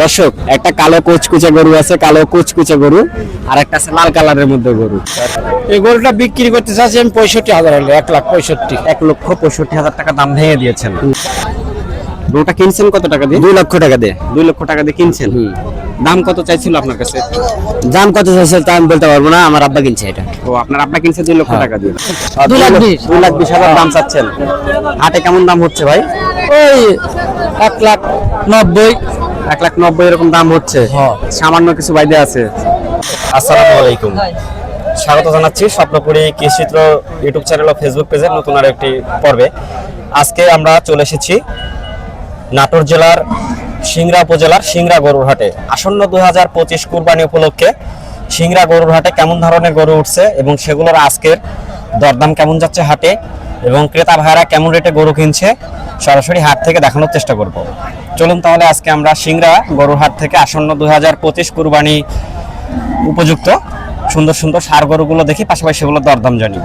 দর্শক একটা কালো কুচকুচে গরু আছে কালো কুচকুচে গরু আর একটা আছে লাল কালারের মধ্যে গরু। এই গরুটা বিক্রি করতে চাচ্ছি আমি পঁয়ষট্টি হাজার হলে এক লাখ পঁয়ষট্টি। এক লক্ষ পঁয়ষট্টি হাজার টাকা দাম ভেঙে দিয়েছেন। গরুটা কিনছেন কত টাকা দিয়ে? দুই লক্ষ টাকা দিয়ে। দুই লক্ষ টাকা দিয়ে কিনছেন? দাম কত চাইছিল আপনার কাছে? দাম কত চাইছে তা আমি বলতে পারব না আমার আব্বা কিনছে এটা। ও আপনার আপনার কিনছে দুই লক্ষ টাকা দিয়ে। হ্যাঁ। দুই লাখ বিশ। দুই লাখ বিশ হাজার দাম চাচ্ছেন। হাটে কেমন দাম হচ্ছে ভাই? ওই এক লাখ নব্বই। এক লাখ নব্বই এরকম দাম হচ্ছে। হ্যাঁ। সামান্য কিছু বাইদে আছে। আসসালামু আলাইকুম। স্বাগত জানাচ্ছি স্বপ্নপুরী কৃষিচিত্র ইউটিউব চ্যানেল ও ফেসবুক পেজের নতুন আর একটি পর্বে। আজকে আমরা চলে এসেছি নাটোর জেলার সিংড়া উপজেলার সিংড়া গরুর হাটে। আসন্ন দুই হাজার পঁচিশ কুরবানি উপলক্ষে সিংড়া গরুর হাটে কেমন ধরনের গরু উঠছে এবং সেগুলোর আজকের দরদাম কেমন যাচ্ছে হাটে? এবং ক্রেতা ভাইরা কেমন রেটে গরু কিনছে সরাসরি হাট থেকে দেখানোর চেষ্টা করব। চলুন তাহলে আজকে আমরা সিংরা গরুর হাট থেকে আসন্ন দু হাজার পঁচিশ কুরবানি উপযুক্ত সুন্দর সুন্দর সার গরুগুলো দেখি, পাশাপাশি সেগুলোর দরদাম জানি।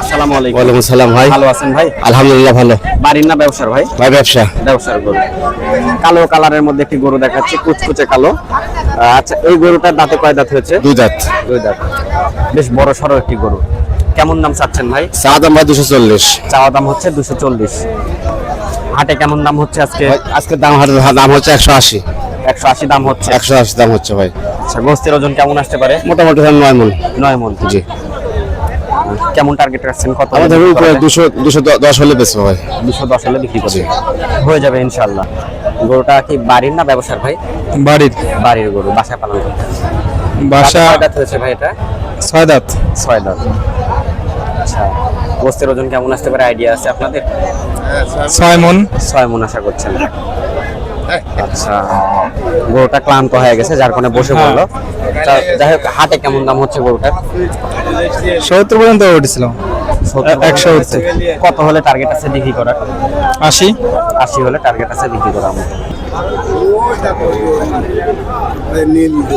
আসসালামু আলাইকুম। ওয়ালাইকুম সালাম ভাই। ভালো আছেন ভাই? আলহামদুলিল্লাহ ভালো। বাড়ির না ব্যবসার ভাই? ভাই ব্যবসা। ব্যবসার গরু। কালো কালারের মধ্যে একটি গরু দেখাচ্ছি কুচকুচে কালো। আচ্ছা এই গরুটার দাঁতে কয় দাঁত হয়েছে? দুই দাঁত। দুই দাঁত। বেশ বড় সড়ো একটি গরু। কেমন দাম চাচ্ছেন ভাই? চা দাম ভাই দুশো চল্লিশ। চাওয়া দাম হচ্ছে দুশো চল্লিশ। হাটে কেমন দাম হচ্ছে আজকে? আজকে দাম হাটের দাম হচ্ছে একশো আশি। একশো আশি দাম হচ্ছে। একশো আশি দাম হচ্ছে ভাই। আচ্ছা গোস্তের ওজন কেমন আসতে পারে? মোটামুটি নয় মন। নয় মন। জি। কেমন টার্গেট রাখছেন? কত আমাদের উপরে দুশো দুশো দ- দশ হলে বেশি ভাই। দুশো দশ হলে বিক্রি করবে হয়ে যাবে ইনশাল্লাহ গরুটা কি বাড়ির না ব্যবসার ভাই? বাড়ির। বাড়ির গরু বাসা পালন করতে। বাসা কয় দাঁত হয়েছে ভাই এটা? ছয় দাঁত। ছয় দাঁত। আচ্ছা। গোস্তের ওজন কেমন আসতে পারে? আইডিয়া আছে আপনাদের? ছয় মন। ছয় মন আশা করছেন। আচ্ছা গরুটা ক্লান্ত হয়ে গেছে যার কারণে বসে পড়ল। তা যাই হোক হাটে কেমন দাম হচ্ছে গরুটার? সত্তর পর্যন্ত সত্তর একশো হচ্ছে। কত হলে টার্গেট আছে বিক্রি করার? আশি। আশি হলে টার্গেট আছে বিক্রি করার। মতো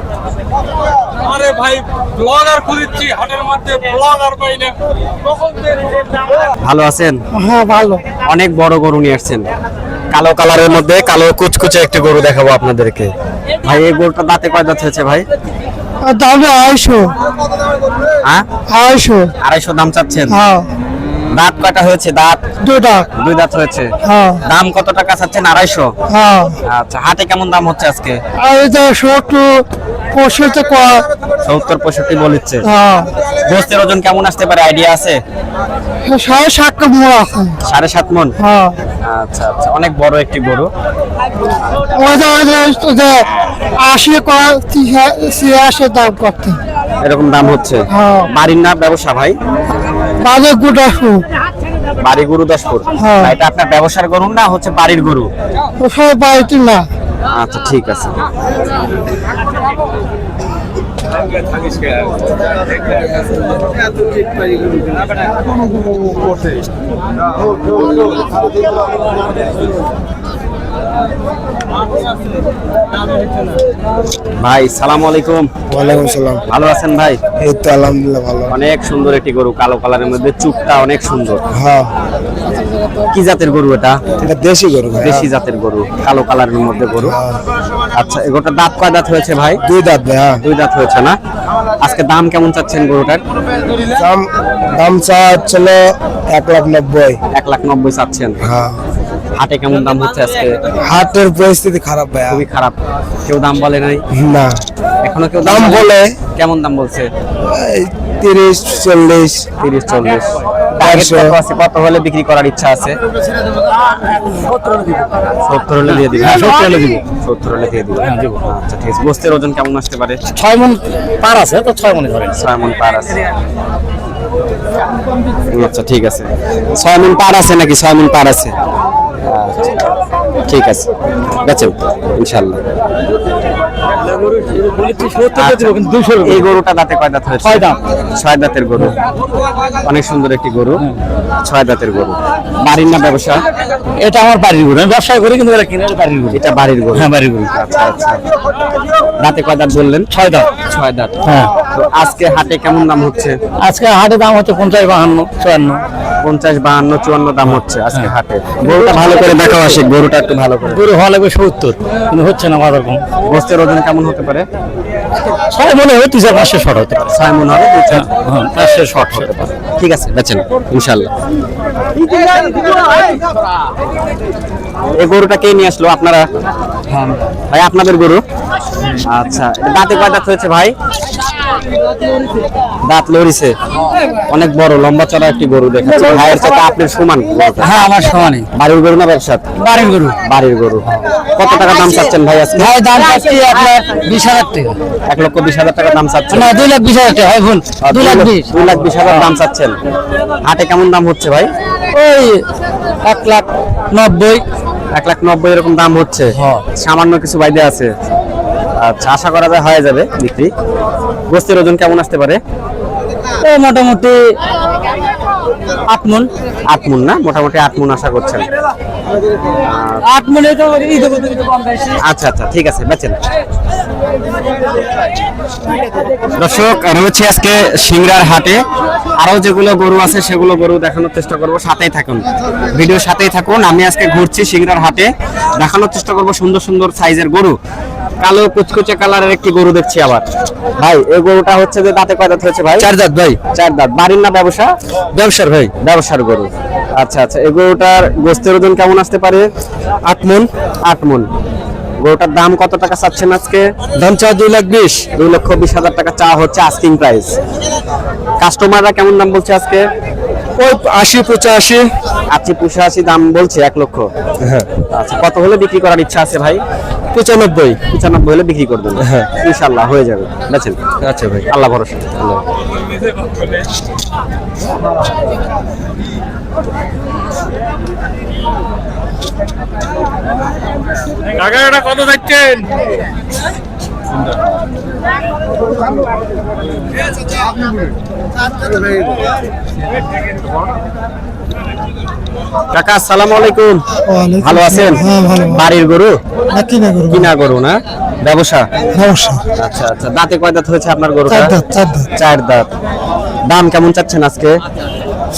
আরে ভাই ব্লগার খুঁজছি হাটের মধ্যে ব্লগার পাই না। কখন ভালো আছেন? হ্যাঁ ভালো। অনেক বড় গরু নিয়ে আসছেন। কালো কালারের মধ্যে কালো কুচকুচে একটি গরু দেখাবো আপনাদেরকে। ভাই এই গরুটা দাঁতে কয় দাঁত হয়েছে ভাই? তাহলে আড়াইশো। হ্যাঁ? আড়াইশো। আড়াইশো দাম চাচ্ছেন? হ্যাঁ। দাঁত কয়টা হয়েছে? দাঁত? দুই দুটা দুই দাঁত হয়েছে? হ্যাঁ। দাম কত টাকা চাচ্ছেন? আড়াইশো? হ্যাঁ। আচ্ছা হাটে কেমন দাম হচ্ছে আজকে? সত্তর পঁয়ষট্টি কয় সত্তর পঁয়ষট্টি বলিচ্ছে। হ্যাঁ। গোস্তের ওজন কেমন আসতে পারে? আইডিয়া আছে? সাড়ে সাত কেমন আছে। সাড়ে সাত মন? হ্যাঁ। আচ্ছা আচ্ছা। অনেক বড় একটি গরু। আশি কয় ছিয়াশি দাম করতে। এরকম দাম হচ্ছে? হ্যাঁ। বাড়ির না ব্যবসা ভাই? বাজে গুটা বাড়ি গরু দশপুর হ্যাঁ। এটা আপনার ব্যবসার গরু না হচ্ছে বাড়ির গরু? বাড়িতে না। আচ্ছা ঠিক আছে। ভাই সালাম আলাইকুম। ওয়ালাইকুম সালাম। ভালো আছেন ভাই? এই তো আলহামদুলিল্লাহ ভালো। অনেক সুন্দর একটি গরু কালো কালারের মধ্যে চুপটা অনেক সুন্দর। হ্যাঁ। কি জাতের গরু এটা? এটা দেশি গরু দেশি জাতের গরু কালো কালারের মধ্যে গরু। আচ্ছা এগোটা দাঁত কয় দাঁত হয়েছে ভাই? দুই দাঁত ভাই হ্যাঁ। দুই দাঁত হয়েছে না? আজকে দাম কেমন চাচ্ছেন গরুটার? দাম দাম চা ছিল এক লাখ নব্বই। এক লাখ নব্বই চাচ্ছেন? হ্যাঁ। হাটে কেমন দাম হচ্ছে আজকে? হাটের পরিস্থিতি খারাপ ভাই খুবই খারাপ। কেউ দাম বলে নাই? না। এখনও কেউ দাম বলে কেমন দাম বলছে? তিরিশ চল্লিশ। তিরিশ চল্লিশ। টার্গেট কত আছে কত হলে বিক্রি করার ইচ্ছা আছে? সত্তর হলে দিয়ে দিবেন সত্তর হলে দিব। সত্তর হলে দিয়ে দিবেন আচ্ছা ঠিক আছে। গোস্তের ওজন কেমন আসতে পারে? ছয় মন পার আছে তো ছয় মনে ধরেন। ছয় মন পার আছে। আচ্ছা ঠিক আছে। ছয় মন পার আছে নাকি? ছয় মন পার আছে। আচ্ছা, ঠিক আছে। বেচেন ইনশাল্লাহ। আচ্ছা, এই গরুটা দাঁতে কয় দাঁত হয়েছে? ছয় দাঁত। ছয় দাঁতের গরু। অনেক সুন্দর একটি গরু। ছয় দাঁতের গরু। বাড়ির না ব্যবসা? এটা আমার বাড়ির গরু। আমি ব্যবসা করি কিন্তু এটা কিনে বাড়ির গরু। এটা বাড়ির গরু। হ্যাঁ বাড়ির গরু। আচ্ছা আচ্ছা। দাঁতে কয় দাঁত বললেন? ছয় দাম ছয় দাঁত। হ্যাঁ। তো আজকে হাটে কেমন দাম হচ্ছে? আজকে হাটে দাম হচ্ছে পঞ্চাশ বাহান্ন চুয়ান্ন। পঞ্চাশ বাহান্ন চুয়ান্ন দাম হচ্ছে আজকে হাটে। গরুটা ভালো করে দেখাও আসে গরুটা একটু ভালো করে। গরু হওয়া লাগবে সত্তর কিন্তু হচ্ছে না আমার রকম গোস্তের ওজন কেমন হতে পারে? ছয় মনে হয় দুই চার পাঁচশো শর্ট হতে পারে। ছয় মন হবে দুই চার? হ্যাঁ পাঁচশো শর্ট হতে পারে। ঠিক আছে বেচেন ইনশাল্লাহ এই গরুটা কে নিয়ে আসলো আপনারা? ভাই আপনাদের গরু? আচ্ছা দাঁতে কয় দাঁত হয়েছে ভাই? দাঁত লড়িছে। অনেক বড় লম্বা চড়া একটি গরু দেখাচ্ছে। ভাইয়ের সাথে আপনার সমান হ্যাঁ আমার সমানই। বাড়ির গরু না ব্যবসা বাড়ির গরু। বাড়ির গরু। কত টাকা দাম চাচ্ছেন ভাই আজকে? ভাই দাম পাচ্ছি আপনার বিশ হাজার টাকা। এক লক্ষ বিশ হাজার টাকা দাম চাচ্ছেন। না দুই লাখ বিশ হাজার টাকা হয় ভুল। দুই লাখ বিশ। দুই লাখ বিশ হাজার দাম চাচ্ছেন। হাটে কেমন দাম হচ্ছে ভাই? ওই এক লাখ নব্বই। এক লাখ নব্বই এরকম দাম হচ্ছে। হ্যাঁ। সামান্য কিছু বাইদে আছে। আচ্ছা আশা করা যায় হয়ে যাবে বিক্রি। গোস্তের ওজন কেমন আসতে পারে? ও মোটামুটি আট মন। আট মুন না? মোটামুটি আট মুন আশা করছেন। আট মনে তো আচ্ছা আচ্ছা ঠিক আছে বেচেন। দর্শক রয়েছে আজকে সিংড়ার হাটে আরও যেগুলো গরু আছে সেগুলো গরু দেখানোর চেষ্টা করব। সাথেই থাকুন। ভিডিও সাথেই থাকুন। আমি আজকে ঘুরছি সিংড়ার হাটে। দেখানোর চেষ্টা করব সুন্দর সুন্দর সাইজের গরু। কালো কুচকুচে কালারের একটি গরু দেখছি আবার। ভাই এই গরুটা হচ্ছে যে দাঁতে কয় দাঁত হয়েছে ভাই? চার দাঁত ভাই। চার দাঁত। বাড়ির না ব্যবসা? ব্যবসার ভাই। ব্যবসার গরু। আচ্ছা আচ্ছা এই গরুটার গোস্তের ওজন কেমন আসতে পারে? আট মন। আট মন। গরুটার দাম কত টাকা চাচ্ছেন আজকে? দাম চা দুই লাখ বিশ। দুই লক্ষ বিশ হাজার টাকা চা হচ্ছে আস্কিং প্রাইস কাস্টমাররা কেমন দাম বলছে আজকে? ওই আশি পঁচাশি। আশি পঁচাশি দাম বলছে এক লক্ষ। হ্যাঁ। আচ্ছা কত হলে বিক্রি করার ইচ্ছা আছে ভাই? পঁচানব্বই। পঁচানব্বই হলে বিক্রি করবেন হ্যাঁ। ইনশাল্লাহ হয়ে যাবে। আচ্ছা ভাই। আল্লাহ ভরসা। আল্লাহ। কাকা এটা কত দেখছেন কাকা আসসালামু আলাইকুম। ভালো আছেন? হ্যাঁ, বাড়ির গরু? না কিনা গরু। কিনা গরু না? ব্যবসা? আচ্ছা আচ্ছা। দাঁতে কয় দাঁত হয়েছে আপনার গরুটা? দাঁত। চার দাঁত। দাম কেমন চাচ্ছেন আজকে?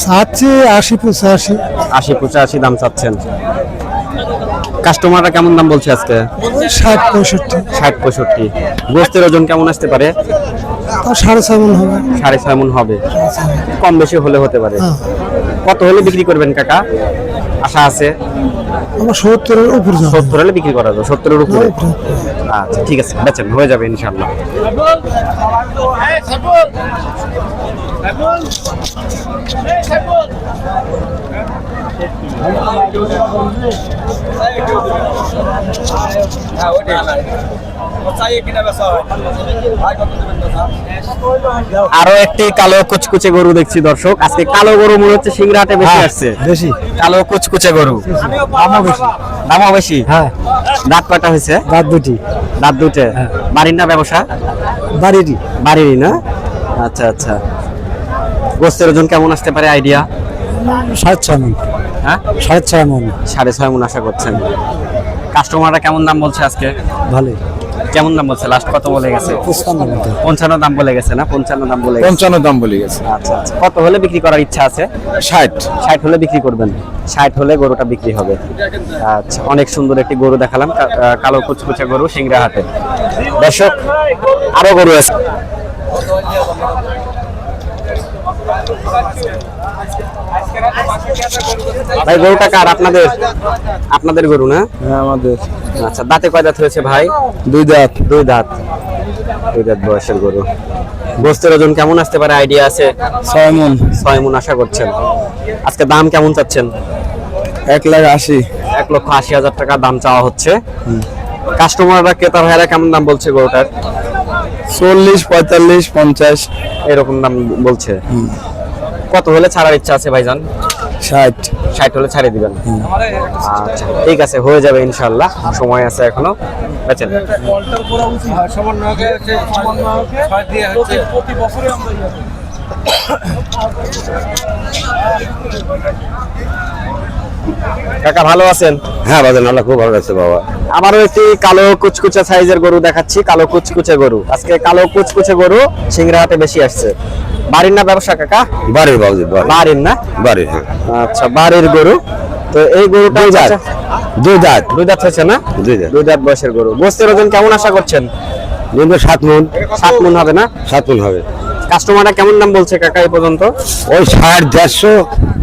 চাচ্ছি আশি পঁচাশি। আশি পঁচাশি দাম চাচ্ছেন। কাস্টমাররা কেমন দাম বলছে আজকে? ষাট পঁয়ষট্টি। ষাট পঁয়ষট্টি। গোস্তের ওজন কেমন আসতে পারে? সাড়ে ছয় মন হবে। সাড়ে ছয় মন হবে। কম বেশি হলে হতে পারে। হ্যাঁ। কত হলে বিক্রি করবেন কাকা? আশা আছে? আমার সত্তরের উপর যাবে। সত্তর হলে বিক্রি করা যাবে সত্তরের উপরে। উপরে। আচ্ছা ঠিক আছে বেচেন হয়ে যাবে ইনশাল্লাহ আরও একটি কালো কুচকুচে গরু দেখছি দর্শক। আজকে কালো গরু মনে হচ্ছে সিংড়াটে বেশি আসছে। বেশি। কালো কুচকুচে গরু। দামও বেশি। হ্যাঁ। দাঁত কয়টা হয়েছে? দাঁত দুটি। দাঁত দুটে বাড়ির না ব্যবসা? বাড়িরই। বাড়িরই না? আচ্ছা আচ্ছা। গোস্তের ওজন কেমন আসতে পারে? আইডিয়া? ছয় মন। হ্যাঁ? সাড়ে ছয় মন। সাড়ে ছয় মন আশা করছেন। কাস্টমাররা কেমন দাম বলছে আজকে? ভালোই। কেমন দাম বলছে? লাস্ট কত বলে গেছে? পঞ্চান্ন দাম। বলে গেছে না? পঞ্চান্ন দাম বলে পঞ্চান্ন দাম বলে গেছে। আচ্ছা আচ্ছা। কত হলে বিক্রি করার ইচ্ছা আছে? ষাট। ষাট হলে বিক্রি করবেন। ষাট হলে গরুটা বিক্রি হবে। আচ্ছা অনেক সুন্দর একটি গরু দেখালাম কালো কুচকুচে গরু সিংড়া হাটে। দর্শক আরও গরু আছে। ভাই গরুটা কার? আপনাদের? আপনাদের গরু না? হ্যাঁ আমাদের। আচ্ছা দাঁতে কয় দাঁত হয়েছে ভাই? দুই দাঁত। দুই দাঁত। দুই দাঁত বয়সের গরু। গোস্তের ওজন কেমন আসতে পারে? আইডিয়া আছে? ছয় মন। ছয় মন আশা করছেন। আজকে দাম কেমন চাচ্ছেন? এক লাখ আশি। এক লক্ষ আশি হাজার টাকা দাম চাওয়া হচ্ছে। কাস্টমাররা ক্রেতা ভাইরা কেমন দাম বলছে গরুটার? চল্লিশ পঁয়তাল্লিশ পঞ্চাশ। এরকম দাম বলছে। কত হলে ছাড়ার ইচ্ছা আছে ভাইজান? ষাট। ষাট হলে ছাড়ে দিবেন। আচ্ছা ঠিক আছে হয়ে যাবে ইনশাল্লাহ সময় আছে এখনও। বেচেন। প্রতি বছরে আমরা ইয়ে করি। কাকা ভালো আছেন? হ্যাঁ বাজান আল্লাহ খুব ভালো আছে বাবা। আমারও একটি কালো কুচকুচে সাইজের গরু দেখাচ্ছি কালো কুচকুচে গরু। আজকে কালো কুচকুচে গরু সিংড়াহাটে বেশি আসছে। বাড়ির না ব্যবসা কাকা? বাড়ির বাবুজি বাড়ির। না? বাড়ির হ্যাঁ। আচ্ছা বাড়ির গরু। তো এই গরুটা দাঁত চাচা- দুই দাঁত দুই দাঁত হয়েছে না? দুই দাঁত দুই দাঁত বয়সের গরু। গোস্তের ওজন কেমন আশা করছেন? সাত মন। সাত মন হবে না? সাত মন হবে। কাস্টমাররা কেমন দাম বলছে কাকা এই পর্যন্ত? ওই ষাট দেড়শো।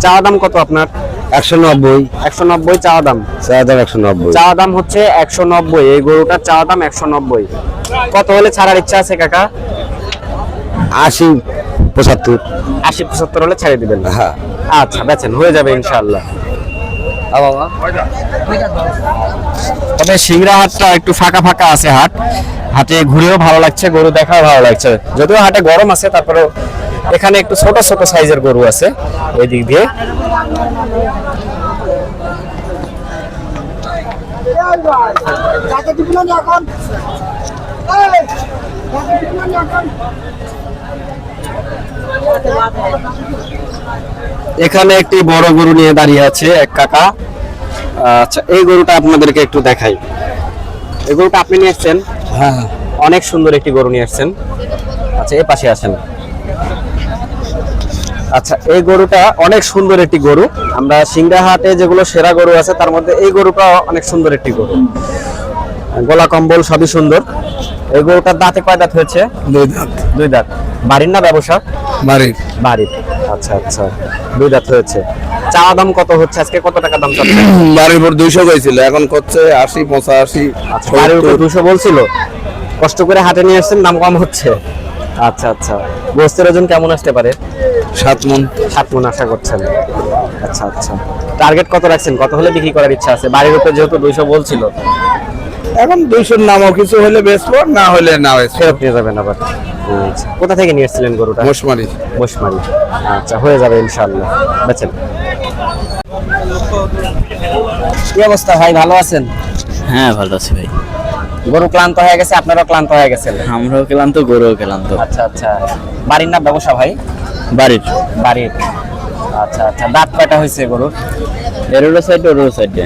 চাওয়া দাম কত আপনার? একশো নব্বই। একশো নব্বই চাওয়া দাম? চার দাম একশো নব্বই। চাওয়া দাম হচ্ছে একশো নব্বই। এই গরুটার চাওয়া দাম একশো নব্বই। কত হলে ছাড়ার ইচ্ছা আছে কাকা? আশি পঁচাত্তর। আশি পঁচাত্তর হলে ছেড়ে দিবেন। হ্যাঁ। আচ্ছা বেচেন হয়ে যাবে তবে সিংড়া হাটটা একটু ফাঁকা ফাঁকা আছে হাট। হাটে ঘুরেও ভালো লাগছে, গরু দেখাও ভালো লাগছে। যদিও হাটে গরম আছে, তারপরেও এখানে একটু ছোট ছোট সাইজের গরু আছে এই দিক দিয়ে। এখানে একটি বড় গরু নিয়ে দাঁড়িয়ে আছে এক কাকা। আচ্ছা এই গরুটা আপনাদেরকে একটু দেখাই। এই গরুটা আপনি নিয়ে এসছেন? হ্যাঁ অনেক সুন্দর একটি গরু নিয়ে এসছেন। আচ্ছা এই পাশে আসেন। আচ্ছা এই গরুটা অনেক সুন্দর একটি গরু। আমরা সিংড়া হাটে যেগুলো সেরা গরু আছে তার মধ্যে এই গরুটা অনেক সুন্দর একটি গরু। গলা কম্বল সবই সুন্দর। এই গরুটার দাঁতে কয় দাঁত হয়েছে? দুই দাঁত। দুই দাঁত। বাড়ির না ব্যবসা? বাড়ির। বাড়ির। আচ্ছা আচ্ছা। দুই দাঁত হয়েছে। চাওয়া দাম কত হচ্ছে? আজকে কত টাকা দাম চাচ্ছে বাড়ির উপর দুইশো গেছিল এখন করছে আশি পঁচাশি আচ্ছা বাড়ির উপর দুশো বলছিল। কষ্ট করে হাটে নিয়ে আসছেন দাম কম হচ্ছে। আচ্ছা আচ্ছা। গোস্তের ওজন কেমন আসতে পারে? সাত মন। সাত মন আশা করছেন। আচ্ছা আচ্ছা। টার্গেট কত রাখছেন? কত হলে বিক্রি করার ইচ্ছা আছে? বাড়ির উপর যেহেতু দুইশো বলছিল এখন দুইশোর নামও কিছু হলে বেচবো না হলে না ফেরত নিয়ে যাবেন আবার। আচ্ছা কোথা থেকে নিয়ে এসেছিলেন গরুটা? মোশমারি বসমারি আচ্ছা হয়ে যাবে ইনশাআল্লাহ। বেচেন। কি অবস্থা ভাই ভালো আছেন? হ্যাঁ ভালো আছি ভাই। গরু ক্লান্ত হয়ে গেছে আপনারাও ক্লান্ত হয়ে গেছেন? আমরাও খেলাম তো গরুও খেলাম তো আচ্ছা আচ্ছা। বাড়ির না ব্যবসা ভাই? বাড়ির। বাড়ির। আচ্ছা আচ্ছা। দাঁত কয়টা হয়েছে গরুর? এরোরো সাইড ওরোরো সাইডে।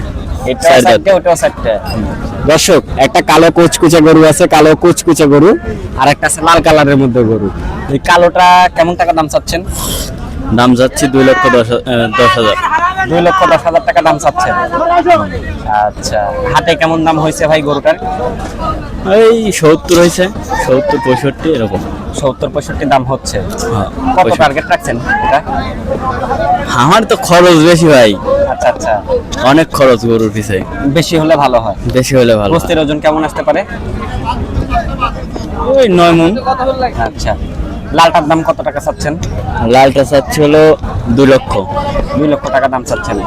দর্শক একটা কালো কুচকুচে গরু আছে কালো কুচকুচে গরু আর একটা আছে লাল কালারের মধ্যে গরু। এই কালোটা কেমন টাকা দাম চাচ্ছেন? দাম যাচ্ছে দুই লক্ষ দশ দশ হাজার। দুই লক্ষ দশ হাজার টাকা দাম চাচ্ছে। আচ্ছা হাটে কেমন দাম হয়েছে ভাই গরুটার? এই সত্তর হয়েছে সত্তর পঁয়ষট্টি এরকম। সত্তর পঁয়ষট্টি দাম হচ্ছে। হ্যাঁ, কত। টার্গেট রাখছেন এটা? আমার তো খরচ বেশি ভাই। আচ্ছা আচ্ছা। অনেক খরচ গরুর পিছে। বেশি হলে ভালো হয়। বেশি হলে ভালো। গোস্তের ওজন কেমন আসতে পারে? ওই নয় মন। আচ্ছা। লালটার দাম কত টাকা চাচ্ছেন? লালটা চাচ্ছে হলো দুই লক্ষ। দুই লক্ষ টাকা দাম চাচ্ছেন।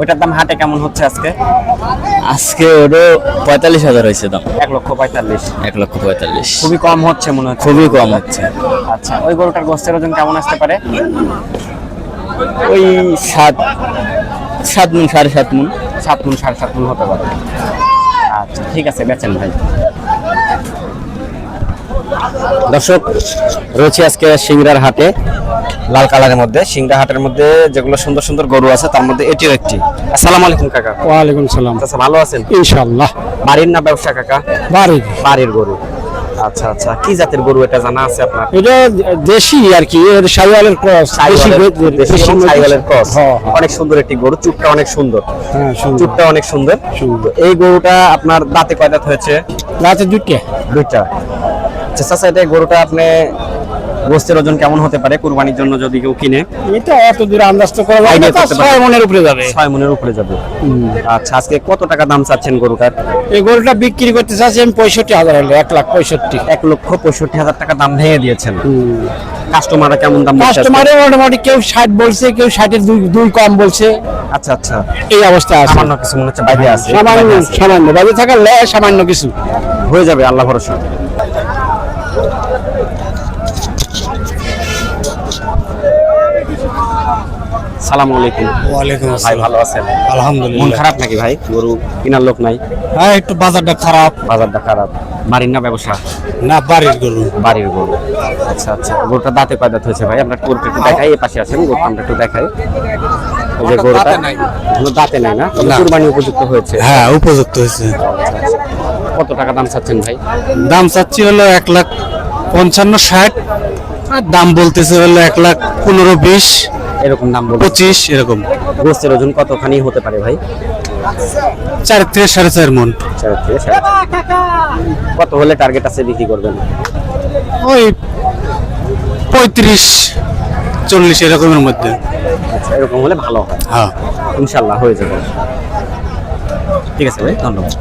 ওইটার দাম হাটে কেমন হচ্ছে আজকে? আজকে ওরও পঁয়তাল্লিশ হাজার হয়েছে দাম। এক লক্ষ পঁয়তাল্লিশ। এক লক্ষ পঁয়তাল্লিশ। খুবই কম হচ্ছে মনে হচ্ছে। খুবই কম হচ্ছে। আচ্ছা ওই গরুটার গোস্তের ওজন কেমন আসতে পারে? ওই সাত সাত মন সাড়ে সাত মন। সাত মন সাড়ে সাত মন হতে পারে। আচ্ছা ঠিক আছে বেচেন ভাই। দর্শক রয়েছে আজকে সিংড়ার হাটে লাল কালারের মধ্যে সিংড়া হাটের মধ্যে যেগুলো সুন্দর সুন্দর গরু আছে তার মধ্যে এটিও একটি। আসসালামু আলাইকুম কাকা। ওয়ালাইকুম সালাম। আচ্ছা ভালো আছেন? ইনশাল্লাহ বাড়ির না ব্যবসা কাকা? বাড়ির। বাড়ির গরু। আচ্ছা আচ্ছা কি জাতের গরু এটা? জানা আছে আপনার? এটা দেশি আর কি এর সাইওয়ালের ক্রস দেশি দেশি সাইওয়ালের ক্রস। হ্যাঁ, হ্যাঁ। অনেক সুন্দর একটি গরু চুপটা অনেক সুন্দর। হ্যাঁ সুন্দর। চুপটা অনেক সুন্দর। এই গরুটা আপনার দাঁতে কয় দাঁত হয়েছে? রাতে দুইটা। দুইটা। আচ্ছা চাচা এটা গরুটা আপনি গোস্তের ওজন কেমন হতে পারে? কুরবানির জন্য যদি কেউ কিনে। এটা অত দূরে আন্দাজ তো করা যাবে না। ছয় মনের উপরে যাবে। ছয় মনের উপরে যাবে। আচ্ছা আজকে কত টাকা দাম চাচ্ছেন গরুটার? এই গরুটা বিক্রি করতে চাচ্ছি আমি পঁয়ষট্টি হাজার হলে এক লাখ পঁয়ষট্টি। এক লক্ষ পঁয়ষট্টি হাজার টাকা দাম ভেঙে দিয়েছেন। কাস্টমাররা কেমন দাম কাস্টমারে মোটামুটি কেউ ষাট বলছে কেউ ষাটের দুই দুই কম বলছে। আচ্ছা আচ্ছা। এই অবস্থা আছে। সামান্য কিছু মনে হচ্ছে বাইরে আছে। সামান্য সামান্য থাকার লে সামান্য কিছু। হয়ে যাবে আল্লাহ ভরসা। সালাম আলাইকুম। ওয়ালাইকুম ভাই ভালো আছেন? মন খারাপ নাকি ভাই? গরু কেনার লোক নাই। হ্যাঁ একটু বাজারটা খারাপ। বাজারটা খারাপ। বাড়ির না ব্যবসা? না বাড়ির গরু। বাড়ির গরু। আচ্ছা আচ্ছা। গরুটা দাঁতে কয় দাঁত হয়েছে ভাই? আমরা গরুটা একটু দেখাই পাশে আছেন গরুটা আমরা একটু দেখাই। যে গরুটা দাঁতে নাই। না? কুরবানি উপযুক্ত হয়েছে? হ্যাঁ উপযুক্ত হয়েছে। কত টাকা দাম চাচ্ছেন ভাই? দাম চাচ্ছি হলো এক লাখ পঞ্চান্ন ষাট। আর দাম বলতেছে হলো এক লাখ পনেরো বিশ। এরকম দাম বলুন। পঁচিশ এরকম। গোস্তের ওজন কতখানি হতে পারে ভাই? চার থেকে সাড়ে চার মন। চার থেকে সাড়ে। কত হলে টার্গেট আছে বিক্রি করবেন? ওই পঁয়ত্রিশ চল্লিশ এরকমের মধ্যে। আচ্ছা এরকম হলে ভালো হয়। হ্যাঁ। ইনশাল্লাহ হয়ে যাবে। ঠিক আছে ভাই ধন্যবাদ।